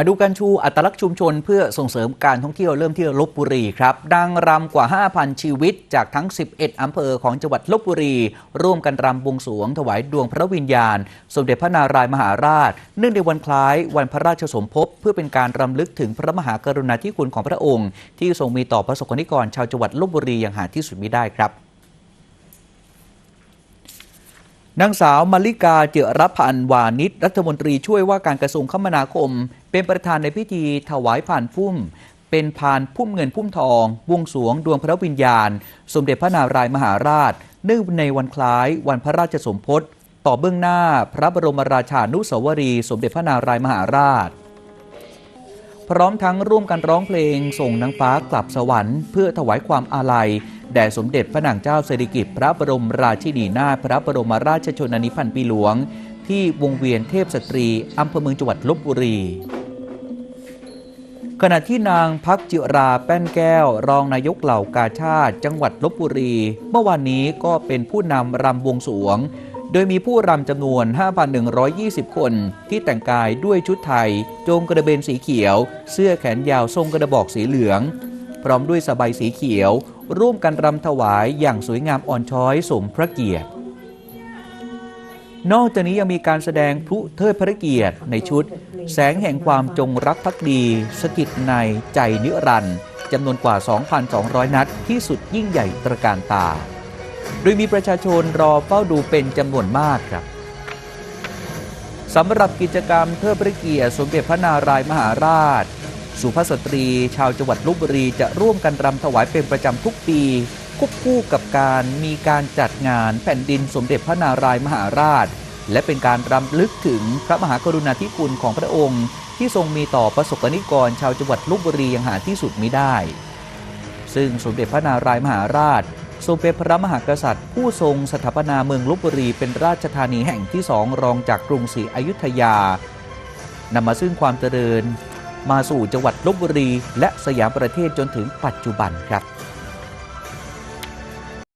มาดูการชูอัตลักษณ์ชุมชนเพื่อส่งเสริมการท่องเที่ยวเริ่มที่ลบบุรีครับดังรำกว่า 5,000 ชีวิต จากทั้ง 11 อำเภอของจังหวัดลบบุรี ร่วมกันรำบวงสวง ถวายดวงพระวิญญาณ สมเด็จพระนารายมหาราช เนื่องในวันคล้ายวันพระราชสมภพเพื่อเป็นการรำลึกถึงพระมหากรุณาธิคุณของพระองค์ ที่ทรงมีต่อประสบกนิกรชาวจังหวัดลบบุรีอย่างหาที่สุดมิได้ครับ นางสาวมาริกาเจรพันธ์วานิชรัฐมนตรีช่วยว่าการกระทรวงคมนาคม เป็นประธานในพิธีถวายผ่านพุ่ม เป็นพานพุ่มเงินพุ่มทองบวงสวงดวงพระวิญญาณ สมเด็จพระนารายมหาราชเนื่องในวันคล้ายวันพระราชสมภพต่อเบื้องหน้าพระบรมราชานุสาวรี สมเด็จพระนารายมหาราช พร้อมทั้งร่วมกันร้องเพลงส่งนางฟ้ากลับสวรรค์ เพื่อถวายความอาลัย ด่สมเด็จพระนางเจ้าสิริกิติ์พระบรมราชินีนาถพระบรมราชชนนีพันปีหลวง ที่วงเวียนเทพสตรีอำเภอเมืองจังหวัดลบบุรี ขณะที่นางพักจิราแป้นแก้ว รองนายกเหล่ากาชาติ จังหวัดลบบุรี เมื่อวานนี้ก็เป็นผู้นำรำวงสวง โดยมีผู้รำจำนวน 5,120 คน ที่แต่งกายด้วยชุดไทย โจงกระเบนสีเขียว เสื้อแขนยาวทรงกระบอกสีเหลือง พร้อมด้วยสบายสีเขียว ร่วมกันรำถวายอย่างสวยงามอ่อนช้อยสมพระเกียรติ นอกจากนี้ยังมีการแสดงพลุเทิดพระเกียรติในชุด แสงแห่งความจงรักภักดี สถิตในใจนิรันดร์จำนวนกว่า 2,200 นัดที่สุดยิ่งใหญ่ตระการตา โดยมีประชาชนรอเฝ้าดูเป็นจำนวนมากครับสำหรับกิจกรรมเทิดพระเกียรติสมเด็จพระนารายมหาราช สุภาพสตรี ชาวจังหวัดลบบุรีจะร่วมกันรำถวายเป็นประจำทุกปีควบคู่กับการมีการจัดงานแผ่นดินสมเด็จพระนารายมหาราช และเป็นการรำลึกถึงพระมหากรุณาธิคุณของพระองค์ ที่ทรงมีต่อประสบกนิกรชาวจังหวัดลบบุรีอย่างหาที่สุดมิได้ ซึ่งสมเด็จพระนารายมหาราช ทรงเป็นพระมหากษัตริย์ ผู้ทรงสถาปนาเมืองลบบุรีเป็นราชธานีแห่งที่สองรองจากกรุงศรีอยุธยานำมาซึ่งความเจริญ มาสู่จังหวัดลบบุรี และสยามประเทศจนถึงปัจจุบันครับ